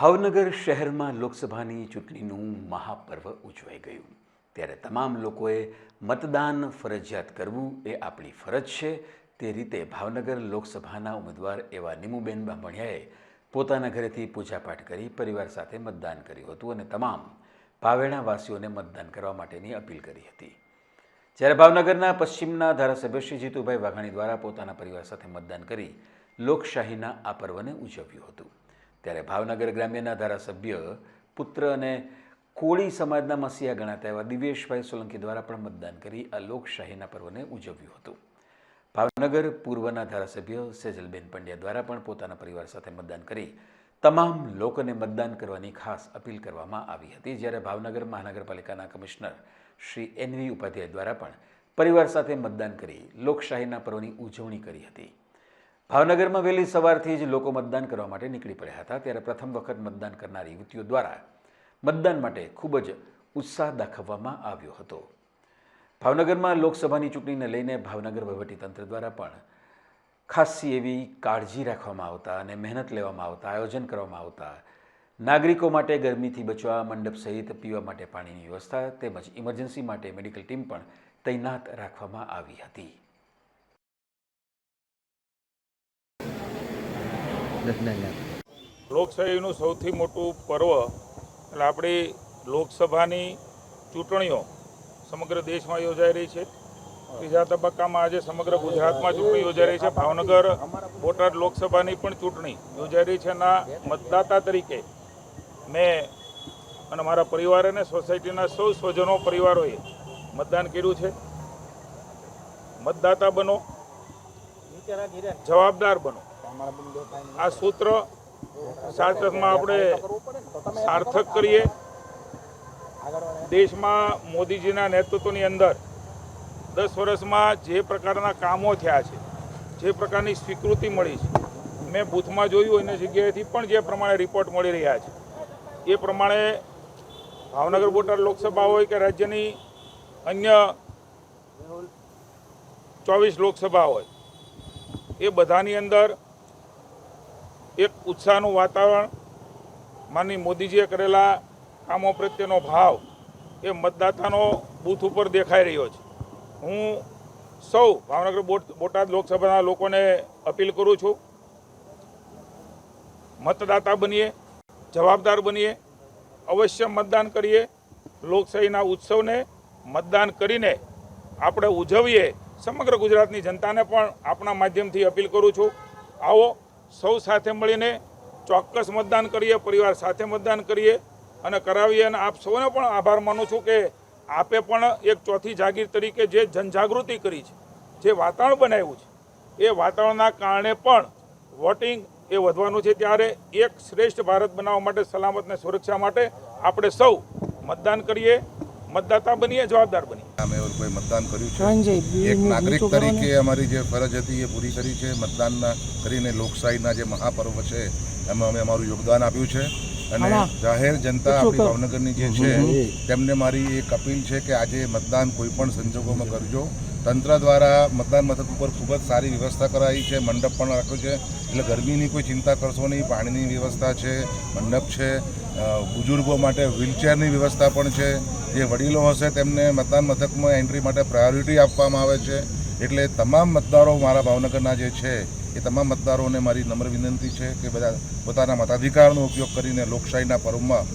ભાવનગર શહેરમાં લોકસભાની ચૂંટણીનું મહાપર્વ ઉજવાઈ ગયું. ત્યારે તમામ લોકોએ મતદાન ફરજિયાત કરવું એ આપણી ફરજ છે. તે રીતે ભાવનગર લોકસભાના ઉમેદવાર એવા નિમુબેન બામણિયાએ પોતાના ઘરેથી પૂજાપાઠ કરી પરિવાર સાથે મતદાન કર્યું હતું અને તમામ ભાવેણાવાસીઓને મતદાન કરવા માટેની અપીલ કરી હતી. જ્યારે ભાવનગરના પશ્ચિમના ધારાસભ્ય શ્રી જીતુભાઈ વાઘાણી દ્વારા પોતાના પરિવાર સાથે મતદાન કરી લોકશાહીના આ પર્વને ઉજવ્યું હતું. ત્યારે ભાવનગર ગ્રામ્યના ધારાસભ્ય, પુત્ર અને કોળી સમાજના મસીહા ગણાતા એવા દિવેશભાઈ સોલંકી દ્વારા પણ મતદાન કરી આ લોકશાહીના પર્વને ઉજવ્યું હતું. ભાવનગર પૂર્વના ધારાસભ્ય સેજલબેન પંડ્યા દ્વારા પણ પોતાના પરિવાર સાથે મતદાન કરી તમામ લોકોને મતદાન કરવાની ખાસ અપીલ કરવામાં આવી હતી. જ્યારે ભાવનગર મહાનગરપાલિકાના કમિશનર શ્રી એનવી ઉપાધ્યાય દ્વારા પણ પરિવાર સાથે મતદાન કરી લોકશાહીના પર્વની ઉજવણી કરી હતી. ભાવનગરમાં વહેલી સવારથી જ લોકો મતદાન કરવા માટે નીકળી પડ્યા હતા. ત્યારે પ્રથમ વખત મતદાન કરનાર યુવતીઓ દ્વારા મતદાન માટે ખૂબ જ ઉત્સાહ દાખવવામાં આવ્યો હતો. ભાવનગરમાં લોકસભાની ચૂંટણીને લઈને ભાવનગર વહીવટીતંત્ર દ્વારા પણ ખાસી એવી કાળજી રાખવામાં આવતા અને મહેનત લેવામાં આવતા, આયોજન કરવામાં આવતા, નાગરિકો માટે ગરમીથી બચવા, મંડપ સહિત પીવા માટે પાણીની વ્યવસ્થા તેમજ ઇમરજન્સી માટે મેડિકલ ટીમ પણ તૈનાત રાખવામાં આવી હતી. લોકશાહીનું સૌથી મોટું પર્વ એટલે આપણી લોકસભાની ચૂંટણીઓ સમગ્ર દેશમાં યોજાઈ રહી છે. ત્રીજા તબક્કામાં આજે સમગ્ર ગુજરાતમાં ચૂંટણી યોજાઈ રહી છે. ભાવનગર, બોટાદ લોકસભાની પણ ચૂંટણી યોજાઈ રહી છે એના મતદાતા તરીકે મેં અને મારા પરિવાર અને સોસાયટીના સૌ સ્વજનો પરિવારોએ મતદાન કર્યું છે. મતદાતા બનો, જવાબદાર બનો. આ સૂત્ર સાર્થકમાં આપણે સાર્થક કરીએ. દેશમાં મોદીજીના નેતૃત્વની અંદર દસ વર્ષમાં જે પ્રકારના કામો થયા છે જે પ્રકારની સ્વીકૃતિ મળી છે મેં બૂથમાં જોયું એની જગ્યાએથી પણ જે પ્રમાણે રિપોર્ટ મળી રહ્યા છે. એ પ્રમાણે ભાવનગર બોટાદ લોકસભા હોય કે રાજ્યની અન્ય ચોવીસ લોકસભા હોય એ બધાની અંદર એક ઉત્સાહનું વાતાવરણ માનની મોદીજીએ કરેલા કામો પ્રત્યેનો ભાવ એ મતદાતાનો બૂથ ઉપર દેખાઈ રહ્યો છે. હું સૌ ભાવનગર બોટ- બોટાદ લોકસભાના લોકોને અપીલ કરું છું, મતદાતા બનીએ, જવાબદાર બનીએ, અવશ્ય મતદાન કરીએ, લોકશાહીના ઉત્સવને મતદાન કરીને આપણે ઉજવીએ. સમગ્ર ગુજરાતની જનતાને પણ આપણા માધ્યમથી અપીલ કરું છું. આવો સૌ સાથે મળીને ચોક્કસ મતદાન કરીએ, પરિવાર સાથે મતદાન કરીએ અને કરાવીએ. અને આપ સૌને પણ આભાર માનું છું કે આપે પણ એક ચોથી જાગીર તરીકે જે જનજાગૃતિ કરી છે, જે વાતાવરણ બનાવ્યું છે, એ વાતાવરણના કારણે પણ વોટિંગ એ વધવાનું છે. ત્યારે એક શ્રેષ્ઠ ભારત બનાવવા માટે, સલામત અને સુરક્ષા માટે આપણે સૌ મતદાન કરીએ. મતદાતા બનીએ જવાબદાર બનીએ અમે એવું કોઈ મતદાન કર્યું છે? એક નાગરિક. તરીકે અમારી જે ફરજ હતી એ પૂરી કરી છે. મતદાન કરીને લોકશાહીના જે મહાપર્વ છે એમાં અમે અમારું યોગદાન આપ્યું છે. અને જાહેર જનતા આપણી ભાવનગરની જે છે તેમને મારી એક અપીલ છે કે આજે મતદાન કોઈ પણ સંજોગોમાં કરજો. તંત્ર દ્વારા મતદાન મથક ઉપર ખૂબ જ સારી વ્યવસ્થા કરાઈ છે મંડપ પણ રાખ્યો છે. એટલે ગરમીની કોઈ ચિંતા કરશો નહીં પાણીની વ્યવસ્થા છે મંડપ છે બુઝુર્ગો બુજુર્ગો માટે વ્હીલચેરની વ્યવસ્થા પણ છે. જે વડીલો હશે તેમને મતદાન મથકમાં એન્ટ્રી માટે પ્રાયોરિટી આપવામાં આવે છે. એટલે તમામ મતદારો મારા ભાવનગરના જે છે, એ તમામ મતદારોને મારી નમ્ર વિનંતી છે કે બધા પોતાના મતાધિકારનો ઉપયોગ કરીને લોકશાહીના પર્વમાં